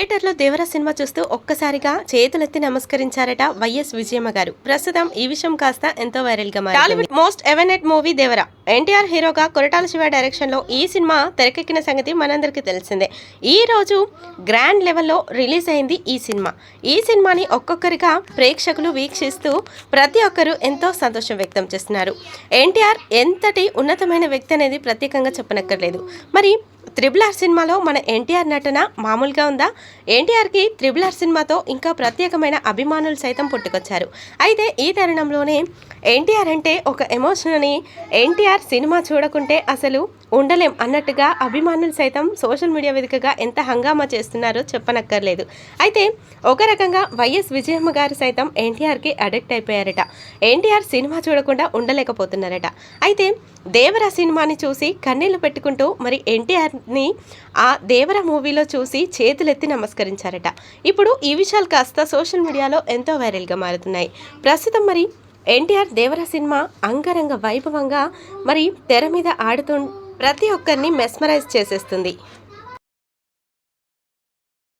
థియేటర్లో దేవర సినిమా చూస్తూ ఒక్కసారిగా చేతులెత్తి నమస్కరించారట వైఎస్ విజయమ్మ గారు. ప్రస్తుతం ఈ విషయం కాస్త ఎంతో వైరల్గా Tollywood most awaited movie Devara. NTR హీరోగా కొరటాల శివ డైరెక్షన్లో ఈ సినిమా తెరకెక్కిన సంగతి మనందరికీ తెలిసిందే. ఈ రోజు గ్రాండ్ లెవెల్లో రిలీజ్ అయింది ఈ సినిమా. ఈ సినిమాని ఒక్కొక్కరిగా ప్రేక్షకులు వీక్షిస్తూ ప్రతి ఒక్కరూ ఎంతో సంతోషం వ్యక్తం చేస్తున్నారు. ఎన్టీఆర్ ఎంతటి ఉన్నతమైన వ్యక్తి అనేది ప్రత్యేకంగా చెప్పనక్కర్లేదు. మరి త్రిబుల్ ఆర్ సినిమాలో మన ఎన్టీఆర్ నటన మామూలుగా ఉందా? ఎన్టీఆర్కి త్రిబుల్ ఆర్ సినిమాతో ఇంకా ప్రత్యేకమైన అభిమానులు సైతం పుట్టుకొచ్చారు. అయితే ఈ తరుణంలోనే ఎన్టీఆర్ అంటే ఒక ఎమోషన్ అని ఎన్టీఆర్ సినిమా చూడకుంటే అసలు ఉండలేం అన్నట్టుగా అభిమానులు సైతం సోషల్ మీడియా వేదికగా ఎంత హంగామా చేస్తున్నారో చెప్పనక్కర్లేదు. అయితే ఒక రకంగా వైఎస్ విజయమ్మ గారు సైతం ఎన్టీఆర్కి అడిక్ట్ అయిపోయారట. ఎన్టీఆర్ సినిమా చూడకుండా ఉండలేకపోతున్నారట. అయితే దేవర సినిమాని చూసి కన్నీళ్ళు పెట్టుకుంటూ మరి ఎన్టీఆర్ని ఆ దేవర మూవీలో చూసి చేతులెత్తి నమస్కరించారట. ఇప్పుడు ఈ విషయాలు కాస్త సోషల్ మీడియాలో ఎంతో వైరల్గా మారుతున్నాయి. ప్రస్తుతం మరి ఎన్టీఆర్ దేవర సినిమా అంగరంగ వైభవంగా మరి తెర మీద ఆడుతూ ప్రతి ఒక్కరిని మెస్మరైజ్ చేసేస్తుంది.